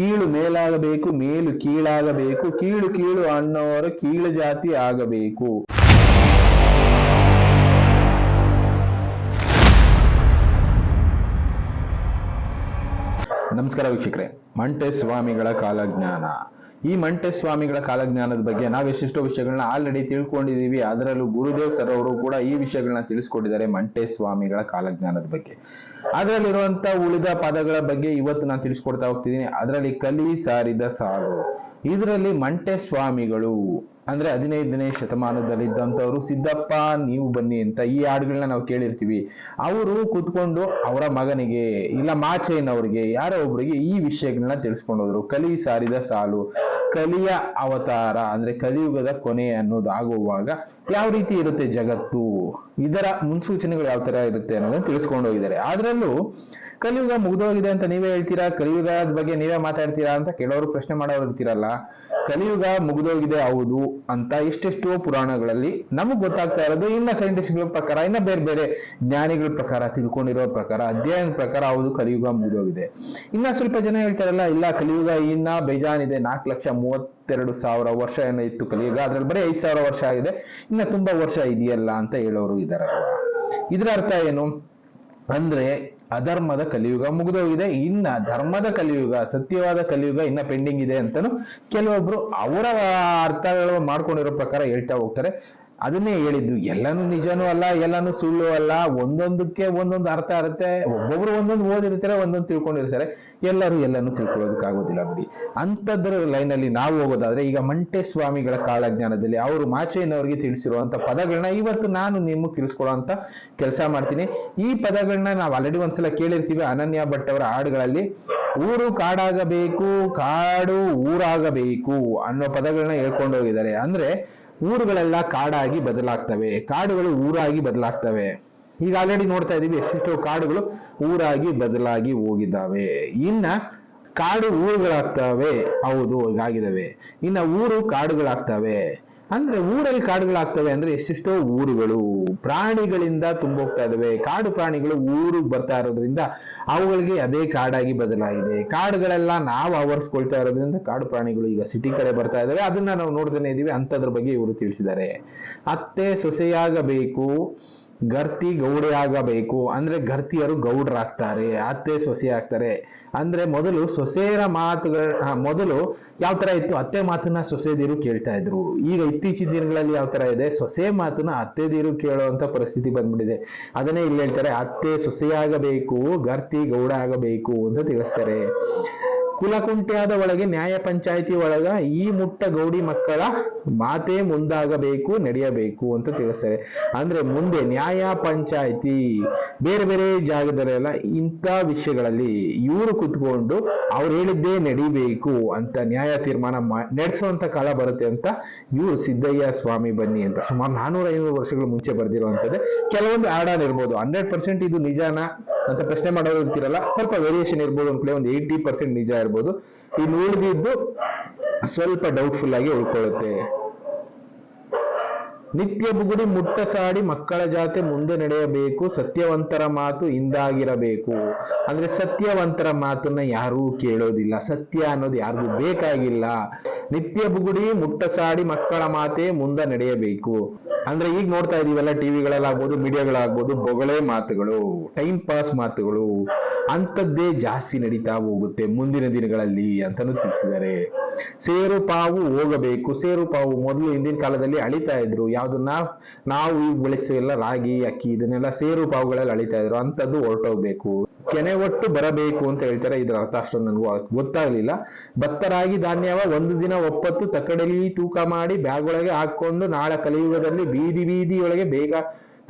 ಕೀಳು ಮೇಲಾಗಬೇಕು, ಮೇಲು ಕೀಳಾಗಬೇಕು, ಕೀಳು ಕೀಳು ಅನ್ನೋರ ಕೀಳು ಜಾತಿ ಆಗಬೇಕು. ನಮಸ್ಕಾರ ವೀಕ್ಷಕರೇ, ಮಂಟೆ ಸ್ವಾಮಿಗಳ ಕಾಲಜ್ಞಾನ. ಈ ಮಂಟೆ ಸ್ವಾಮಿಗಳ ಕಾಲಜ್ಞಾನದ ಬಗ್ಗೆ ನಾವು ಎಷ್ಟೆಷ್ಟೋ ವಿಷಯಗಳನ್ನ ಆಲ್ರೆಡಿ ತಿಳ್ಕೊಂಡಿದೀವಿ. ಅದರಲ್ಲೂ ಗುರುದೇವ್ ಸರ್ ಅವರು ಕೂಡ ಈ ವಿಷಯಗಳನ್ನ ತಿಳಿಸ್ಕೊಟ್ಟಿದ್ದಾರೆ ಮಂಟೆ ಸ್ವಾಮಿಗಳ ಕಾಲಜ್ಞಾನದ ಬಗ್ಗೆ. ಅದರಲ್ಲಿರುವಂತ ಉಳಿದ ಪದಗಳ ಬಗ್ಗೆ ಇವತ್ತು ನಾನು ತಿಳಿಸ್ಕೊಡ್ತಾ ಹೋಗ್ತಿದ್ದೀನಿ ಅದರಲ್ಲಿ ಕಲಿ ಸಾರಿದ ಸಾರು. ಇದರಲ್ಲಿ ಮಂಟೆ ಸ್ವಾಮಿಗಳು ಅಂದ್ರೆ ಹದಿನೈದನೇ ಶತಮಾನದಲ್ಲಿದ್ದಂಥವ್ರು ಸಿದ್ದಪ್ಪ, ನೀವು ಬನ್ನಿ ಅಂತ ಈ ಹಾಡುಗಳನ್ನ ನಾವು ಕೇಳಿರ್ತೀವಿ. ಅವರು ಕೂತ್ಕೊಂಡು ಅವರ ಮಗನಿಗೆ, ಇಲ್ಲ ಮಾಚಯ್ಯನವರಿಗೆ, ಯಾರೋ ಒಬ್ರಿಗೆ ಈ ವಿಷಯಗಳನ್ನ ತಿಳಿಸ್ಕೊಂಡೋದ್ರು. ಕಲಿ ಸಾರಿದ ಸಾಲು, ಕಲಿಯ ಅವತಾರ, ಅಂದ್ರೆ ಕಲಿಯುಗದ ಕೊನೆ ಅನ್ನೋದಾಗುವಾಗ ಯಾವ ರೀತಿ ಇರುತ್ತೆ ಜಗತ್ತು? ಇದರ ಮುನ್ಸೂಚನೆಗಳು ಯಾವ ತರ ಇರುತ್ತೆ ಅನ್ನೋದನ್ನ ತಿಳಿಸ್ಕೊಂಡು ಹೋಗಿದ್ದಾರೆ. ಅದರಲ್ಲೂ ಕಲಿಯುಗ ಮುಗ್ದೋಗಿದೆ ಅಂತ ನೀವೇ ಹೇಳ್ತೀರಾ? ಕಲಿಯುಗದ ಬಗ್ಗೆ ನೀವೇ ಮಾತಾಡ್ತೀರಾ ಅಂತ ಕೆಲವರು ಪ್ರಶ್ನೆ ಮಾಡೋರು ಇರ್ತೀರಲ್ಲ. ಕಲಿಯುಗ ಮುಗ್ದೋಗಿದೆ ಹೌದು ಅಂತ ಎಷ್ಟೆಷ್ಟೋ ಪುರಾಣಗಳಲ್ಲಿ ನಮಗ್ ಗೊತ್ತಾಗ್ತಾ ಇರೋದು ಇನ್ನ ಸೈಂಟಿಸ್ಟ್ಗಳ ಪ್ರಕಾರ, ಇನ್ನ ಬೇರೆ ಬೇರೆ ಜ್ಞಾನಿಗಳ ಪ್ರಕಾರ, ತಿಳ್ಕೊಂಡಿರೋ ಪ್ರಕಾರ, ಅಧ್ಯಯನ ಪ್ರಕಾರ ಹೌದು ಕಲಿಯುಗ ಮುಗ್ದೋಗಿದೆ. ಇನ್ನ ಸ್ವಲ್ಪ ಜನ ಹೇಳ್ತಾರಲ್ಲ, ಇಲ್ಲ ಕಲಿಯುಗ ಇನ್ನ ಬೇಜಾನಿದೆ. ನಾಲ್ಕು ಲಕ್ಷ ಮೂವತ್ತೆರಡು ಸಾವಿರ ವರ್ಷ ಏನೋ ಇತ್ತು ಕಲಿಯುಗ. ಅದ್ರಲ್ಲಿ ಬರೀ ಐದು ಸಾವಿರ ವರ್ಷ ಆಗಿದೆ. ಇನ್ನ ತುಂಬಾ ವರ್ಷ ಇದೆಯಲ್ಲ ಅಂತ ಹೇಳೋರು ಇದಾರಲ್ವಾ? ಇದರ ಅರ್ಥ ಏನು? ಅಂದ್ರೆ ಅಧರ್ಮದ ಕಲಿಯುಗ ಮುಗಿದೋಗಿದೆ. ಇನ್ನ ಧರ್ಮದ ಕಲಿಯುಗ, ಸತ್ಯವಾದ ಕಲಿಯುಗ ಇನ್ನ ಪೆಂಡಿಂಗ್ ಇದೆ ಅಂತಾನು ಕೆಲವೊಬ್ರು ಅವರ ಅರ್ಥಗಳು ಮಾಡ್ಕೊಂಡಿರೋ ಪ್ರಕಾರ ಹೇಳ್ತಾ ಹೋಗ್ತಾರೆ. ಅದನ್ನೇ ಹೇಳಿದ್ದು, ಎಲ್ಲಾನು ನಿಜನೂ ಅಲ್ಲ, ಎಲ್ಲಾನು ಸುಳ್ಳು ಅಲ್ಲ, ಒಂದೊಂದಕ್ಕೆ ಒಂದೊಂದು ಅರ್ಥ ಇರುತ್ತೆ, ಒಬ್ಬೊಬ್ರು ಒಂದೊಂದು ಓದಿರ್ತಾರೆ, ಒಂದೊಂದು ತಿಳ್ಕೊಂಡಿರ್ತಾರೆ, ಎಲ್ಲರೂ ಎಲ್ಲಾನು ತಿಳ್ಕೊಳ್ಳೋದಕ್ಕಾಗೋದಿಲ್ಲ ಬಿಡಿ. ಅಂಥದ್ರ ಲೈನಲ್ಲಿ ನಾವು ಹೋಗೋದಾದ್ರೆ, ಈಗ ಮಂಟೆ ಸ್ವಾಮಿಗಳ ಕಾಲಜ್ಞಾನದಲ್ಲಿ ಅವರು ಮಾಚೆಯನ್ನವರಿಗೆ ತಿಳಿಸಿರುವಂತ ಪದಗಳನ್ನ ಇವತ್ತು ನಾನು ನಿಮಗೆ ತಿಳಿಸ್ಕೊಡುವಂತ ಕೆಲಸ ಮಾಡ್ತೀನಿ. ಈ ಪದಗಳನ್ನ ನಾವು ಆಲ್ರೆಡಿ ಒಂದ್ಸಲ ಕೇಳಿರ್ತೀವಿ, ಅನನ್ಯ ಭಟ್ ಅವರ ಹಾಡುಗಳಲ್ಲಿ. ಊರು ಕಾಡಾಗಬೇಕು, ಕಾಡು ಊರಾಗಬೇಕು ಅನ್ನೋ ಪದಗಳನ್ನ ಹೇಳ್ಕೊಂಡು ಹೋಗಿದ್ದಾರೆ. ಅಂದ್ರೆ ಊರುಗಳೆಲ್ಲ ಕಾಡಾಗಿ ಬದಲಾಗ್ತವೆ, ಕಾಡುಗಳು ಊರಾಗಿ ಬದಲಾಗ್ತವೆ. ಈಗ ಆಲ್ರೆಡಿ ನೋಡ್ತಾ ಇದೀವಿ ಎಷ್ಟೆಷ್ಟೋ ಕಾಡುಗಳು ಊರಾಗಿ ಬದಲಾಗಿ ಹೋಗಿದ್ದಾವೆ. ಇನ್ನ ಕಾಡು ಊರುಗಳಾಗ್ತವೆ, ಹೌದು ಹೀಗಾಗಿದ್ದಾವೆ ಇನ್ನ ಊರು ಕಾಡುಗಳಾಗ್ತವೆ. ಅಂದ್ರೆ ಊರಲ್ಲಿ ಕಾಡುಗಳಾಗ್ತವೆ ಅಂದ್ರೆ ಎಷ್ಟೆಷ್ಟೋ ಊರುಗಳು. ಪ್ರಾಣಿಗಳಿಂದ ತುಂಬೋಗ್ತಾ ಇದಾವೆ. ಕಾಡು ಪ್ರಾಣಿಗಳು ಊರಿಗೆ ಬರ್ತಾ ಇರೋದ್ರಿಂದ ಅವುಗಳಿಗೆ ಅದೇ ಕಾಡಾಗಿ ಬದಲಾಗಿದೆ. ಕಾಡುಗಳೆಲ್ಲ ನಾವು ಆವರಿಸ್ಕೊಳ್ತಾ ಇರೋದ್ರಿಂದ ಕಾಡು ಪ್ರಾಣಿಗಳು ಈಗ ಸಿಟಿ ಕಡೆ ಬರ್ತಾ ಇದಾವೆ. ಅದನ್ನ ನಾವು ನೋಡ್ತಾನೆ ಇದೀವಿ. ಅಂತದ್ರ ಬಗ್ಗೆ ಇವರು ತಿಳಿಸಿದ್ದಾರೆ. ಅತ್ತೆ ಸೊಸೆಯಾಗಬೇಕು. ಗರ್ತಿ ಗೌಡೆ ಆಗಬೇಕು ಅಂದ್ರೆ ಗರ್ತಿಯರು ಗೌಡ್ರಾಗ್ತಾರೆ, ಅತ್ತೆ ಸೊಸೆ ಆಗ್ತಾರೆ. ಅಂದ್ರೆ ಮೊದಲು ಸೊಸೆಯರ ಮಾತುಗಳ ಮೊದಲು ಯಾವ ತರ ಇತ್ತು? ಅತ್ತೆ ಮಾತನ್ನ ಸೊಸೆದಿರು ಕೇಳ್ತಾ ಇದ್ರು. ಈಗ ಇತ್ತೀಚಿನ ದಿನಗಳಲ್ಲಿ ಯಾವ ತರ ಇದೆ? ಸೊಸೆ ಮಾತನ್ನ ಅತ್ತೆದಿರು ಕೇಳುವಂತ ಪರಿಸ್ಥಿತಿ ಬಂದ್ಬಿಟ್ಟಿದೆ. ಅದನ್ನೇ ಇಲ್ಲಿ ಹೇಳ್ತಾರೆ, ಅತ್ತೆ ಸೊಸೆಯಾಗಬೇಕು, ಗರ್ತಿ ಗೌಡ ಆಗಬೇಕು ಅಂತ ತಿಳಿಸ್ತಾರೆ. ಕುಲಕುಂಟೆಯಾದ ಒಳಗೆ ನ್ಯಾಯ ಪಂಚಾಯಿತಿ ಒಳಗ ಈ ಮುಟ್ಟ ಗೌಡಿ ಮಕ್ಕಳ ಮಾತೇ ಮುಂದಾಗಬೇಕು, ನಡೆಯಬೇಕು ಅಂತ ತಿಳಿಸ್ತಾರೆ. ಅಂದ್ರೆ ಮುಂದೆ ನ್ಯಾಯ ಪಂಚಾಯಿತಿ, ಬೇರೆ ಬೇರೆ ಜಾಗದಲ್ಲೆಲ್ಲ ಇಂಥ ವಿಷಯಗಳಲ್ಲಿ ಇವರು ಕುತ್ಕೊಂಡು ಅವ್ರು ಹೇಳಿದ್ದೇ ನಡಿಬೇಕು ಅಂತ ನ್ಯಾಯ ತೀರ್ಮಾನ ನಡೆಸುವಂತ ಕಾಲ ಬರುತ್ತೆ ಅಂತ ಇವರು ಸಿದ್ದಯ್ಯ ಸ್ವಾಮಿ ಬನ್ನಿ ಅಂತ. ಸುಮಾರು ನಾನೂರ ಐನೂರು ವರ್ಷಗಳ ಮುಂಚೆ ಬರೆದಿರುವಂತದ್ದೇ ಕೆಲವೊಂದು ಆಡಾನ್ ಇರ್ಬೋದು. ಹಂಡ್ರೆಡ್ ಪರ್ಸೆಂಟ್ ಇದು ನಿಜಾನ? ಅಂತ ಪ್ರಶ್ನೆ ಮಾಡೋರು ಇರ್ತಿರಲ್ಲ, ಸ್ವಲ್ಪ ವೇರಿಯೇಷನ್ ಇರ್ಬೋದು ಅನ್ಕೊಳ್ಳಿ ಒಂದು ಏಯ್ಟಿ ಪರ್ಸೆಂಟ್ ನಿಜ ಇರ್ಬೋದು. ಇನ್ನು ಉಳಿದಿದ್ದು ಸ್ವಲ್ಪ ಡೌಟ್ಫುಲ್ ಆಗಿ ಉಳ್ಕೊಳ್ಳುತ್ತೆ. ನಿತ್ಯ ಬುಗುಡಿ ಮುಟ್ಟ ಸಾಡಿ ಮಕ್ಕಳ ಜಾತೆ ಮುಂದೆ ನಡೆಯಬೇಕು, ಸತ್ಯವಂತರ ಮಾತು ಇಂದಾಗಿರಬೇಕು. ಅಂದ್ರೆ ಸತ್ಯವಂತರ ಮಾತನ್ನ ಯಾರೂ ಕೇಳೋದಿಲ್ಲ. ಸತ್ಯ ಅನ್ನೋದು ಯಾರಿಗೂ ಬೇಕಾಗಿಲ್ಲ. ನಿತ್ಯ ಬುಗುಡಿ ಮುಟ್ಟ ಸಾಡಿ ಮಕ್ಕಳ ಮಾತೆ ಮುಂದೆ ನಡೆಯಬೇಕು. ಅಂದ್ರೆ ಈಗ ನೋಡ್ತಾ ಇದೀವಲ್ಲ ಟಿವಿಗಳಲ್ಲಾಗ್ಬೋದು ಮೀಡಿಯಾಗಳಾಗ್ಬೋದು ಬೊಗಳೆ ಮಾತುಗಳು ಟೈಮ್ ಪಾಸ್ ಮಾತುಗಳು. ಅಂಥದ್ದೇ ಜಾಸ್ತಿ ನಡೀತಾ ಹೋಗುತ್ತೆ ಮುಂದಿನ ದಿನಗಳಲ್ಲಿ ಅಂತಾನು ತಿಳಿಸಿದ್ದಾರೆ. ಸೇರು ಪಾವು ಹೋಗಬೇಕು. ಸೇರು ಪಾವು ಮೊದಲು ಹಿಂದಿನ ಕಾಲದಲ್ಲಿ ಅಳಿತಾ ಇದ್ರು. ಯಾವ್ದನ್ನ ನಾವು ಈಗ ರಾಗಿ, ಅಕ್ಕಿ ಇದನ್ನೆಲ್ಲ ಸೇರು ಪಾವುಗಳಲ್ಲಿ ಅಳಿತಾ ಇದ್ರು. ಅಂಥದ್ದು ಹೊರಟೋಗ್ಬೇಕು. ಕೆನೆ ಒಟ್ಟು ಬರಬೇಕು ಅಂತ ಹೇಳ್ತಾರೆ ಇದರ ಅರ್ಥ ಅಷ್ಟೊಂದು ನನಗೂ ಗೊತ್ತಾಗ್ಲಿಲ್ಲ. ಭತ್ತರಾಗಿ ಧಾನ್ಯವ ಒಂದು ದಿನ ಒಪ್ಪತ್ತು ತಕ್ಕಡಲಿ ತೂಕ ಮಾಡಿ ಬ್ಯಾಗ್ ಒಳಗೆ ಹಾಕೊಂಡು ನಾಳೆ ಕಲಿಯುಗದಲ್ಲಿ ಬೀದಿ ಬೀದಿಯೊಳಗೆ ಬೇಗ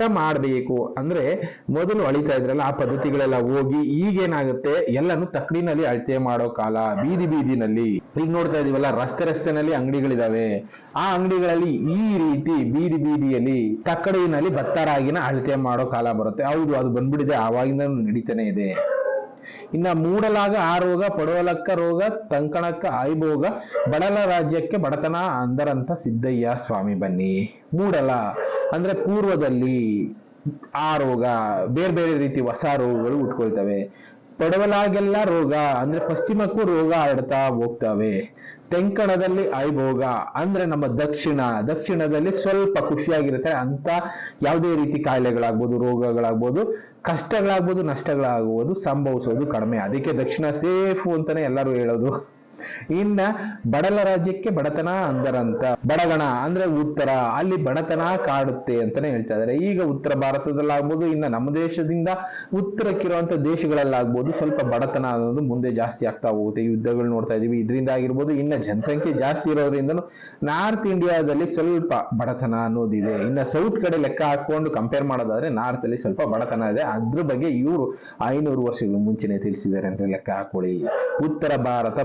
ಮಾಡಬೇಕು. ಅಂದ್ರೆ ಮೊದಲು ಅಳಿತಾ ಇದ್ರಲ್ಲ, ಆ ಪದ್ಧತಿಗಳೆಲ್ಲ ಹೋಗಿ ಈಗೇನಾಗುತ್ತೆ? ಎಲ್ಲಾನು ತಕ್ಕಡಿನಲ್ಲಿ ಅಳತೆ ಮಾಡೋ ಕಾಲ, ಬೀದಿ ಬೀದಿನಲ್ಲಿ. ಈಗ ನೋಡ್ತಾ ಇದೀವಲ್ಲ, ರಸ್ತೆ ರಸ್ತೆನಲ್ಲಿ ಅಂಗಡಿಗಳಿದಾವೆ. ಆ ಅಂಗಡಿಗಳಲ್ಲಿ ಈ ರೀತಿ ಬೀದಿ ಬೀದಿಯಲ್ಲಿ ತಕ್ಕಡಿನಲ್ಲಿ ಭತ್ತರಾಗಿನ ಅಳತೆ ಮಾಡೋ ಕಾಲ ಬರುತ್ತೆ. ಹೌದು, ಅದು ಬಂದ್ಬಿಡಿದೆ ಆವಾಗಿಂದ ನಡೀತಾನೆ ಇದೆ. ಇನ್ನ ಮೂಡಲಾಗ ಆ ರೋಗ ಪಡೋಲಕ್ಕ ರೋಗ ತಂಕಣಕ್ಕ ಆಯ್ಭೋಗ, ಬಡಲ ರಾಜ್ಯಕ್ಕೆ ಬಡತನ ಅಂದರಂತ ಸಿದ್ದಯ್ಯ ಸ್ವಾಮಿ ಬನ್ನಿ. ಮೂಡಲ. ಅಂದ್ರೆ ಪೂರ್ವದಲ್ಲಿ ಆ ರೋಗ, ಬೇರೆ ಬೇರೆ ರೀತಿ ಹೊಸ ರೋಗಗಳು ಉಟ್ಕೊಳ್ತವೆ ಪಡವಲಾಗೆಲ್ಲ ರೋಗ ಅಂದ್ರೆ ಪಶ್ಚಿಮಕ್ಕೂ ರೋಗ ಹರಡ್ತಾ ಹೋಗ್ತವೆ. ತೆಂಕಣದಲ್ಲಿ ಐಭೋಗ ಅಂದ್ರೆ ನಮ್ಮ ದಕ್ಷಿಣ, ದಕ್ಷಿಣದಲ್ಲಿ ಸ್ವಲ್ಪ ಖುಷಿಯಾಗಿರುತ್ತೆ ಅಂತ ಯಾವುದೇ ರೀತಿ ಕಾಯಿಲೆಗಳಾಗ್ಬೋದು, ರೋಗಗಳಾಗ್ಬೋದು, ಕಷ್ಟಗಳಾಗ್ಬೋದು, ನಷ್ಟಗಳಾಗ್ಬೋದು ಸಂಭವಿಸೋದು ಕಡಿಮೆ. ಅದಕ್ಕೆ ದಕ್ಷಿಣ ಸೇಫು ಅಂತಾನೆ ಎಲ್ಲರೂ ಹೇಳೋದು. ಇನ್ನ ಬಡಲ ರಾಜ್ಯಕ್ಕೆ ಬಡತನ ಅಂದರಂತ. ಬಡಗಣ ಅಂದ್ರೆ ಉತ್ತರ. ಅಲ್ಲಿ ಬಡತನ ಕಾಡುತ್ತೆ ಅಂತಾನೆ ಹೇಳ್ತಾ ಇದಾರೆ ಈಗ ಉತ್ತರ ಭಾರತದಲ್ಲಾಗ್ಬೋದು, ಇನ್ನ ನಮ್ಮ ದೇಶದಿಂದ ಉತ್ತರಕ್ಕಿರುವಂತ ದೇಶಗಳಲ್ಲಾಗ್ಬೋದು ಸ್ವಲ್ಪ ಬಡತನ ಅನ್ನೋದು ಮುಂದೆ ಜಾಸ್ತಿ ಆಗ್ತಾ ಹೋಗುತ್ತೆ. ಯುದ್ಧಗಳು ನೋಡ್ತಾ ಇದೀವಿ. ಇದರಿಂದ ಆಗಿರ್ಬೋದು, ಇನ್ನ ಜನಸಂಖ್ಯೆ ಜಾಸ್ತಿ ಇರೋದ್ರಿಂದನೂ ನಾರ್ತ್ ಇಂಡಿಯಾದಲ್ಲಿ ಸ್ವಲ್ಪ ಬಡತನ ಅನ್ನೋದಿದೆ. ಇನ್ನ ಸೌತ್ ಕಡೆ ಲೆಕ್ಕ ಹಾಕೊಂಡು ಕಂಪೇರ್ ಮಾಡೋದಾದ್ರೆ ನಾರ್ತ್ ಅಲ್ಲಿ ಸ್ವಲ್ಪ ಬಡತನ ಇದೆ. ಅದ್ರ ಬಗ್ಗೆ ಇವರು ಐನೂರು ವರ್ಷಗಳ ಮುಂಚೆನೆ ತಿಳಿಸಿದ್ದಾರೆ ಅಂತ ಲೆಕ್ಕ ಹಾಕೊಳ್ಳಿ. ಉತ್ತರ ಭಾರತ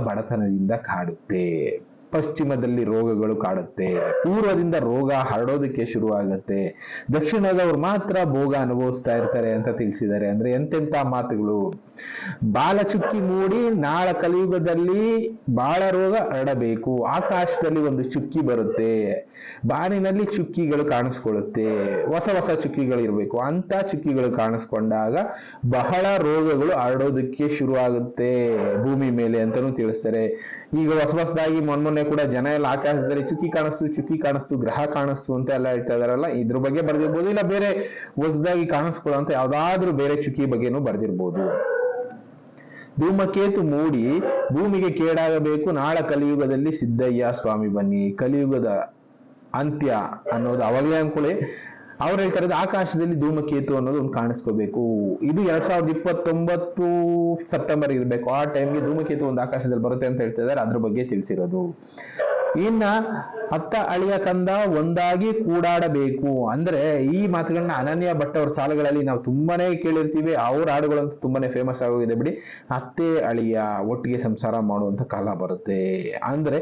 ಬಡತನದಿಂದ ಕಾಡುತ್ತೆ. ಪಶ್ಚಿಮದಲ್ಲಿ ರೋಗಗಳು ಕಾಡುತ್ತೆ, ಪೂರ್ವದಿಂದ ರೋಗ ಹರಡೋದಕ್ಕೆ ಶುರುವಾಗುತ್ತೆ. ದಕ್ಷಿಣದವ್ರು ಮಾತ್ರ ಭೋಗ ಅನುಭವಿಸ್ತಾ ಇರ್ತಾರೆ ಅಂತ ತಿಳಿಸಿದ್ದಾರೆ. ಅಂದ್ರೆ ಎಂತೆಂತ ಮಾತುಗಳು. ಬಾಲ ಚುಕ್ಕಿ ಮೂಡಿ ನಾಳ ಕಲಿಯುಗದಲ್ಲಿ ಬಾಳ ರೋಗ ಹರಡಬೇಕು. ಆಕಾಶದಲ್ಲಿ ಒಂದು ಚುಕ್ಕಿ ಬರುತ್ತೆ. ಬಾನಿನಲ್ಲಿ ಚುಕ್ಕಿಗಳು ಕಾಣಿಸ್ಕೊಳ್ಳುತ್ತೆ. ಹೊಸ ಹೊಸ ಚುಕ್ಕಿಗಳು ಇರಬೇಕು. ಅಂತ ಚುಕ್ಕಿಗಳು ಕಾಣಿಸ್ಕೊಂಡಾಗ ಬಹಳ ರೋಗಗಳು ಹರಡೋದಕ್ಕೆ ಶುರುವಾಗುತ್ತೆ ಭೂಮಿ ಮೇಲೆ ಅಂತಾನೂ ತಿಳಿಸ್ತಾರೆ. ಈಗ ಹೊಸ ಹೊಸದಾಗಿ ಮೊನ್ನೆ ಕೂಡ ಜನ ಎಲ್ಲ ಆಕಾಶದಲ್ಲಿ ಚುಕ್ಕಿ ಕಾಣಿಸ್ತು ಚುಕ್ಕಿ ಕಾಣಿಸ್ತು, ಗ್ರಹ ಕಾಣಿಸ್ತು ಅಂತ ಎಲ್ಲ ಹೇಳ್ತಾ ಇದಾರಲ್ಲ ಇದ್ರ ಬಗ್ಗೆ ಬರ್ದಿರ್ಬೋದು, ಇಲ್ಲ ಬೇರೆ ಹೊಸದಾಗಿ ಕಾಣಿಸ್ಕೊಳ್ಳುವಂತ ಯಾವ್ದಾದ್ರೂ ಬೇರೆ ಚುಕ್ಕಿ ಬಗ್ಗೆನೂ ಬರ್ದಿರ್ಬೋದು. ಧೂಮಕೇತು ಮೂಡಿ, ಭೂಮಿಗೆ ಕೇಡಾಗಬೇಕು, ನಾಳ ಕಲಿಯುಗದಲ್ಲಿ ಸಿದ್ದಯ್ಯ ಸ್ವಾಮಿ ಬನ್ನಿ. ಕಲಿಯುಗದ ಅಂತ್ಯ ಅನ್ನೋದು ಅವಾಗಲೇ ಅನ್ಕೊಳ್ಳಿ ಅವ್ರು ಹೇಳ್ತಾರೆ, ಆಕಾಶದಲ್ಲಿ ಧೂಮಕೇತು ಅನ್ನೋದು ಒಂದು ಕಾಣಿಸ್ಕೋಬೇಕು. ಇದು ಎರಡ್ ಸಾವಿರದ ಇಪ್ಪತ್ತೊಂಬತ್ತು ಸೆಪ್ಟೆಂಬರ್ ಇರಬೇಕು. ಆ ಟೈಮ್ಗೆ ಧೂಮಕೇತು ಒಂದು ಆಕಾಶದಲ್ಲಿ ಬರುತ್ತೆ ಅಂತ ಹೇಳ್ತಾ ಇದ್ದಾರೆ. ಅದ್ರ ಬಗ್ಗೆ ತಿಳಿಸಿರೋದು. ಇನ್ನ ಅತ್ತ ಅಳಿಯ ಕಂದ ಒಂದಾಗಿ ಕೂಡಾಡಬೇಕು. ಅಂದ್ರೆ ಈ ಮಾತುಗಳನ್ನ ಅನನ್ಯ ಭಟ್ ಅವ್ರ ಸಾಲುಗಳಲ್ಲಿ ನಾವು ತುಂಬಾನೇ ಕೇಳಿರ್ತೀವಿ. ಅವ್ರ ಹಾಡುಗಳಂತೂ ತುಂಬಾನೇ ಫೇಮಸ್ ಆಗೋಗಿದೆ ಬಿಡಿ. ಅತ್ತೆ ಅಳಿಯ ಒಟ್ಟಿಗೆ ಸಂಸಾರ ಮಾಡುವಂತ ಕಾಲ ಬರುತ್ತೆ. ಅಂದ್ರೆ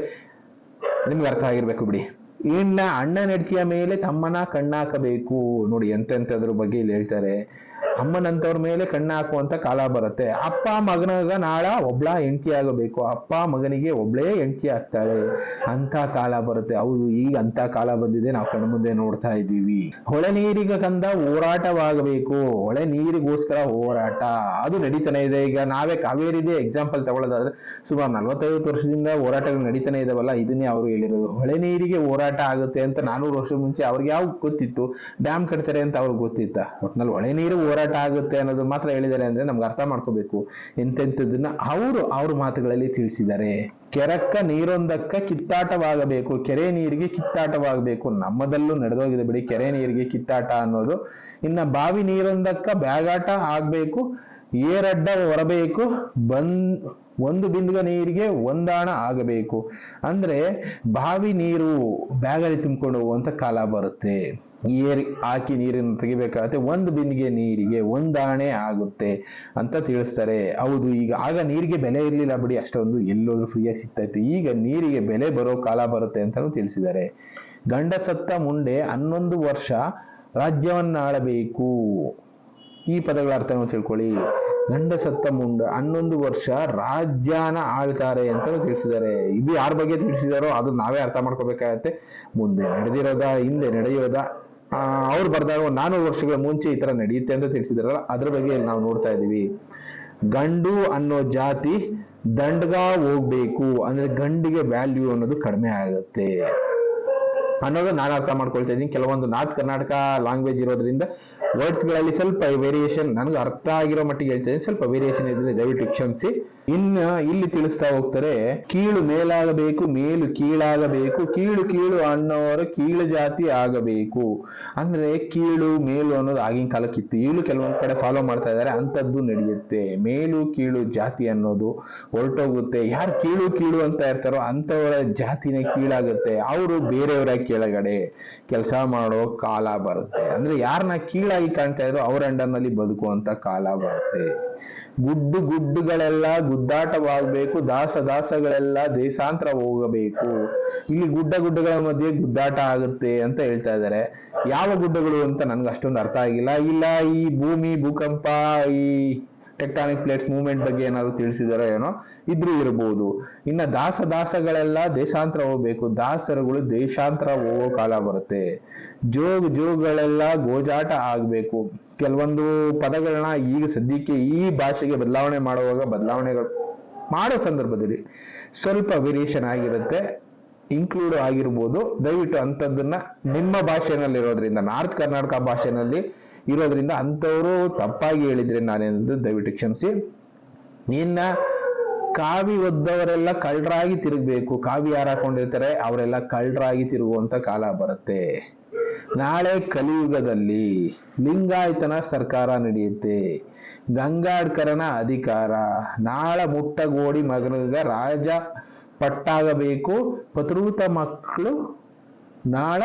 ನಿಮ್ಗೆ ಅರ್ಥ ಆಗಿರ್ಬೇಕು ಬಿಡಿ. ಇನ್ನ ಅಣ್ಣನ ಹೆಂಡತಿಯ ಮೇಲೆ ತಮ್ಮನ ಕಣ್ಣಾಕಬೇಕು. ನೋಡಿ ಎಂತೆಂತದ್ರ ಬಗ್ಗೆ ಇಲ್ಲಿ ಹೇಳ್ತಾರೆ. ಅಮ್ಮನಂತವ್ರ ಮೇಲೆ ಕಣ್ಣಾಕುವಂತ ಕಾಲ ಬರುತ್ತೆ. ಅಪ್ಪ ಮಗನಾಗ ನಾಳ ಒಬ್ಳ ಹೆಂಡತಿ ಆಗಬೇಕು. ಅಪ್ಪ ಮಗನಿಗೆ ಒಬ್ಳೇ ಹೆಂಡತಿ ಆಗ್ತಾಳೆ. ಅಂತ ಕಾಲ ಬರುತ್ತೆ. ಹೌದು ಈಗ ಅಂತ ಕಾಲ ಬಂದಿದೆ ನಾವು ಕಣ್ಣು ಮುಂದೆ ನೋಡ್ತಾ ಇದ್ದೀವಿ. ಹೊಳೆ ನೀರಿಗ ಕಂದ ಹೋರಾಟವಾಗಬೇಕು. ಹೊಳೆ ನೀರಿಗೋಸ್ಕರ ಹೋರಾಟ. ಅದು ನಡೀತಾನೆ ಇದೆ. ಈಗ ನಾವೇ ಕಾವೇರಿದೆ ಎಕ್ಸಾಂಪಲ್ ತಗೊಳ್ಳೋದಾದ್ರೆ ಸುಮಾರು ನಲವತ್ತೈವತ್ತು ವರ್ಷದಿಂದ ಹೋರಾಟಗಳು ನಡೀತಾನೆ ಇದಾವಲ್ಲ, ಇದನ್ನೇ ಅವರು ಹೇಳಿರೋದು. ಹೊಳೆ ನೀರಿಗೆ ಹೋರಾಟ ಆಗುತ್ತೆ ಅಂತ ನಾನೂರು ವರ್ಷ ಮುಂಚೆ ಅವ್ರಿಗೆ ಯಾವ ಗೊತ್ತಿತ್ತು? ಡ್ಯಾಮ್ ಕಟ್ತಾರೆ ಅಂತ ಅವ್ರಿಗೆ ಗೊತ್ತಿತ್ತ. ಒಟ್ನಲ್ಲಿ ಹೊಳೆ ನೀರು ಹೋರಾಟ ಆಗುತ್ತೆ ಅನ್ನೋದು ಮಾತ್ರ ಹೇಳಿದ್ದಾರೆ ಅಂದ್ರೆ ನಮ್ಗೆ ಅರ್ಥ ಮಾಡ್ಕೋಬೇಕು. ಎಂತೆಂಥದನ್ನ ಅವರು ಅವ್ರ ಮಾತುಗಳಲ್ಲಿ ತಿಳಿಸಿದ್ದಾರೆ. ಕೆರಕ್ಕ ನೀರೊಂದಕ್ಕ ಕಿತ್ತಾಟವಾಗಬೇಕು. ಕೆರೆ ನೀರಿಗೆ ಕಿತ್ತಾಟವಾಗಬೇಕು. ನಮ್ಮದಲ್ಲೂ ನಡೆದೋಗಿದೆ ಬಿಡಿ ಕೆರೆ ನೀರಿಗೆ ಕಿತ್ತಾಟ ಅನ್ನೋದು. ಇನ್ನ ಬಾವಿ ನೀರೊಂದಕ್ಕ ಬ್ಯಾಗಾಟ ಆಗ್ಬೇಕು. ಏರಡ್ಡ ಹೊರಬೇಕು. ಬಂದ್ ಒಂದು ಬಿಂದಿಗೆ ನೀರಿಗೆ ಒಂದಾಣ ಆಗಬೇಕು. ಅಂದ್ರೆ ಬಾವಿ ನೀರು ಬ್ಯಾಗಲ್ಲಿ ತುಂಬಿಕೊಂಡು ಹೋಗುವಂತ ಕಾಲ ಬರುತ್ತೆ. ಏರಿ ಹಾಕಿ ನೀರನ್ನು ತೆಗಿಬೇಕಾಗತ್ತೆ ಒಂದು ಬಿಂದಿಗೆ ನೀರಿಗೆ ಒಂದಾಣೆ ಆಗುತ್ತೆ ಅಂತ ತಿಳಿಸ್ತಾರೆ. ಹೌದು, ಈಗ ಆಗ ನೀರಿಗೆ ಬೆಲೆ ಇರಲಿಲ್ಲ ಬಿಡಿ, ಅಷ್ಟೊಂದು ಎಲ್ಲೋದ್ರೂ ಫ್ರೀಯಾಗಿ ಸಿಗ್ತಾ ಇತ್ತು. ಈಗ ನೀರಿಗೆ ಬೆಲೆ ಬರೋ ಕಾಲ ಬರುತ್ತೆ ಅಂತಲೂ ತಿಳಿಸಿದ್ದಾರೆ. ಗಂಡ ಸತ್ತ ಮುಂಡೆ ಹನ್ನೊಂದು ವರ್ಷ ರಾಜ್ಯವನ್ನ ಆಳಬೇಕು ಈ ಪದಗಳ ಅರ್ಥವನ್ನು ತಿಳ್ಕೊಳ್ಳಿ. ಗಂಡ ಸತ್ತ ಮುಂಡ, ಹನ್ನೊಂದು ವರ್ಷ ರಾಜ್ಯನ ಆಳ್ತಾರೆ ಅಂತ ತಿಳಿಸಿದ್ದಾರೆ. ಇದು ಯಾರ ಬಗ್ಗೆ ತಿಳಿಸಿದಾರೋ ಅದು ನಾವೇ ಅರ್ಥ ಮಾಡ್ಕೋಬೇಕಾಗತ್ತೆ. ಮುಂದೆ ನಡೆದಿರೋದ, ಹಿಂದೆ ನಡೆಯೋದ ಅವ್ರು ಬರ್ದಾಗ ಒಂದು ನಾನೂರು ವರ್ಷಗಳ ಮುಂಚೆ ಈ ತರ ನಡೆಯುತ್ತೆ ಅಂತ ತಿಳಿಸಿದಾರಲ್ಲ, ಅದ್ರ ಬಗ್ಗೆ ನಾವು ನೋಡ್ತಾ ಇದೀವಿ ಗಂಡು ಅನ್ನೋ ಜಾತಿ ದಂಡ್ಗ ಹೋಗ್ಬೇಕು, ಅಂದ್ರೆ ಗಂಡಿಗೆ ವ್ಯಾಲ್ಯೂ ಅನ್ನೋದು ಕಡಿಮೆ ಆಗುತ್ತೆ. ಅನ್ನೋದು ನಾನು ಅರ್ಥ ಮಾಡ್ಕೊಳ್ತಾ ಇದ್ದೀನಿ. ಕೆಲವೊಂದು ನಾರ್ತ್ ಕರ್ನಾಟಕ ಲ್ಯಾಂಗ್ವೇಜ್ ಇರೋದ್ರಿಂದ ವರ್ಡ್ಸ್ಗಳಲ್ಲಿ ಸ್ವಲ್ಪ ವೇರಿಯೇಷನ್ ನನಗೆ ಅರ್ಥ ಆಗಿರೋ ಮಟ್ಟಿಗೆ ಹೇಳ್ತಾ ಇದ್ದೀನಿ. ಸ್ವಲ್ಪ ವೇರಿಯೇಷನ್ ಇದ್ರೆ ದಯವಿಟ್ಟು ಕ್ಷಮಿಸಿ. ಇನ್ನು ಇಲ್ಲಿ ತಿಳಿಸ್ತಾ ಹೋಗ್ತಾರೆ, ಕೀಳು ಮೇಲಾಗಬೇಕು, ಮೇಲು ಕೀಳಾಗಬೇಕು, ಕೀಳು ಕೀಳು ಅನ್ನೋರ ಕೀಳು ಜಾತಿ ಆಗಬೇಕು. ಅಂದ್ರೆ ಕೀಳು, ಮೇಲು ಅನ್ನೋದು ಆಗಿನ ಕಾಲಕ್ಕಿತ್ತು. ಈಗಲೂ ಕೆಲವೊಂದು ಕಡೆ ಫಾಲೋ ಮಾಡ್ತಾ ಇದ್ದಾರೆ, ಅಂಥದ್ದು ನಡೆಯುತ್ತೆ. ಮೇಲು ಕೀಳು ಜಾತಿ ಅನ್ನೋದು ಹೊರಟೋಗುತ್ತೆ. ಯಾರು ಕೀಳು ಕೀಳು ಅಂತ ಇರ್ತಾರೋ ಅಂಥವರ ಜಾತಿನೇ ಕೀಳಾಗುತ್ತೆ. ಅವರು ಬೇರೆಯವರ ಕೆಳಗಡೆ. ಕೆಲಸ ಮಾಡೋ ಕಾಲ ಬರುತ್ತೆ. ಅಂದ್ರೆ ಯಾರನ್ನ ಕೀಳಾಗಿ ಕಾಣ್ತಾ ಇದ್ರು ಅವ್ರ ಅಂಡರ್ನಲ್ಲಿ ಬದುಕುವಂತ ಕಾಲ ಬರುತ್ತೆ. ಗುಡ್ಡು ಗುಡ್ಡುಗಳೆಲ್ಲ ಗುದ್ದಾಟವಾಗಬೇಕು, ದಾಸ ದಾಸಗಳೆಲ್ಲ ದೇಶಾಂತರ ಹೋಗಬೇಕು. ಇಲ್ಲಿ ಗುಡ್ಡ ಗುಡ್ಡಗಳ ಮಧ್ಯೆ ಗುದ್ದಾಟ ಆಗುತ್ತೆ ಅಂತ ಹೇಳ್ತಾ ಇದ್ದಾರೆ. ಯಾವ ಗುಡ್ಡಗಳು ಅಂತ ನನ್ಗೆ ಅಷ್ಟೊಂದು ಅರ್ಥ ಆಗಿಲ್ಲ. ಇಲ್ಲ, ಈ ಭೂಮಿ ಭೂಕಂಪ, ಈ ಟೆಕ್ಟಾನಿಕ್ ಪ್ಲೇಟ್ಸ್, ಮೂವ್ಮೆಂಟ್ ಬಗ್ಗೆ ಏನಾದ್ರು ತಿಳಿಸಿದಾರೋ ಏನೋ, ಇದ್ರೂ ಇರಬಹುದು ಇನ್ನ ದಾಸ ದಾಸಗಳೆಲ್ಲ ದೇಶಾಂತರ ಹೋಗ್ಬೇಕು ದಾಸರುಗಳು ದೇಶಾಂತರ ಹೋಗೋ ಕಾಲ ಬರುತ್ತೆ. ಜೋಗ್ ಜೋಗಳೆಲ್ಲ ಗೋಜಾಟ ಆಗ್ಬೇಕು. ಕೆಲವೊಂದು ಪದಗಳನ್ನ ಈಗ ಸದ್ಯಕ್ಕೆ ಈ ಭಾಷೆಗೆ ಬದಲಾವಣೆ ಮಾಡುವಾಗ ಬದಲಾವಣೆಗಳು ಮಾಡೋ ಸಂದರ್ಭದಲ್ಲಿ ಸ್ವಲ್ಪ ವೇರಿಯೇಷನ್ ಆಗಿರುತ್ತೆ. ಇನ್ಕ್ಲೂಡ್ ಆಗಿರ್ಬೋದು. ದಯವಿಟ್ಟು ಅಂಥದ್ದನ್ನ ನಿಮ್ಮ ಭಾಷೆನಲ್ಲಿರೋದ್ರಿಂದ ನಾರ್ತ್ ಕರ್ನಾಟಕ ಭಾಷೆನಲ್ಲಿ ಇರೋದ್ರಿಂದ ಅಂಥವರು ತಪ್ಪಾಗಿ ಹೇಳಿದ್ರೆ ನಾನೇನಂದ್ರೆ ದಯವಿಟ್ಟು ಕ್ಷಮಿಸಿ. ನಿನ್ನ ಕಾವಿ ಒದ್ದವರೆಲ್ಲ ಕಳ್ಳರಾಗಿ ತಿರುಗಬೇಕು. ಕಾವಿ ಯಾರು ಹಾಕೊಂಡಿರ್ತಾರೆ? ಅವರೆಲ್ಲ ಕಳ್ಳರಾಗಿ ತಿರುಗುವಂತ ಕಾಲ ಬರುತ್ತೆ. ನಾಳೆ ಕಲಿಯುಗದಲ್ಲಿ ಲಿಂಗಾಯತನ ಸರ್ಕಾರ ನಡೆಯುತ್ತೆ. ಗಂಗಾಡ್ಕರನ ಅಧಿಕಾರ. ನಾಳ ಮುಟ್ಟಗೋಡಿ ಮಗನಿಗ ರಾಜ ಪಟ್ಟಾಗಬೇಕು. ಪತ್ರೂತ ಮಕ್ಕಳು ನಾಳ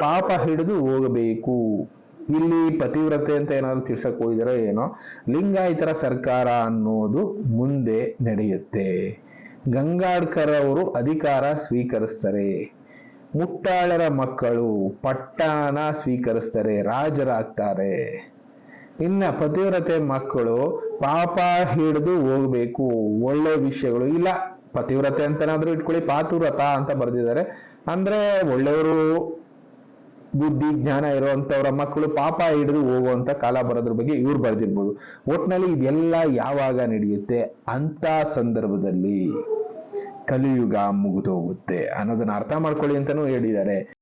ಪಾಪ ಹಿಡಿದು ಹೋಗಬೇಕು. ಇಲ್ಲಿ ಪತಿವ್ರತೆ ಅಂತ ಏನಾದ್ರು ತಿಳ್ಸಕ್ ಹೋಗಿದಾರೋ ಏನೋ ಲಿಂಗಾಯತರ ಸರ್ಕಾರ ಅನ್ನೋದು ಮುಂದೆ ನಡೆಯುತ್ತೆ. ಗಂಗಾಡ್ಕರ್ ಅವರು ಅಧಿಕಾರ ಸ್ವೀಕರಿಸ್ತಾರೆ. ಮುಟ್ಟಾಳರ ಮಕ್ಕಳು ಪಟ್ಟಣ ಸ್ವೀಕರಿಸ್ತಾರೆ, ರಾಜರಾಗ್ತಾರೆ. ಇನ್ನ ಪತಿವ್ರತೆ ಮಕ್ಕಳು ಪಾಪ ಹಿಡಿದು ಹೋಗ್ಬೇಕು, ಒಳ್ಳೆ ವಿಷಯಗಳು ಇಲ್ಲ. ಪತಿವ್ರತೆ ಅಂತನಾದ್ರೂ ಇಟ್ಕೊಳ್ಳಿ, ಪಾತುವ್ರತ ಅಂತ ಬರ್ದಿದ್ದಾರೆ. ಅಂದ್ರೆ ಒಳ್ಳೆಯವರು ಬುದ್ಧಿ, ಜ್ಞಾನ ಇರುವಂತವರ ಮಕ್ಕಳು ಪಾಪ ಹಿಡಿದು ಹೋಗುವಂತ ಕಾಲ ಬರೋದ್ರ ಬಗ್ಗೆ ಇವ್ರು ಬರೆದಿರ್ಬೋದು. ಒಟ್ನಲ್ಲಿ ಇದೆಲ್ಲ ಯಾವಾಗ ನಡೆಯುತ್ತೆ? ಅಂತ ಸಂದರ್ಭದಲ್ಲಿ ಕಲಿಯುಗ ಮುಗಿದೋಗುತ್ತೆ ಅನ್ನೋದನ್ನ ಅರ್ಥ ಮಾಡ್ಕೊಳ್ಳಿ ಅಂತಾನೂ ಹೇಳಿದ್ದಾರೆ.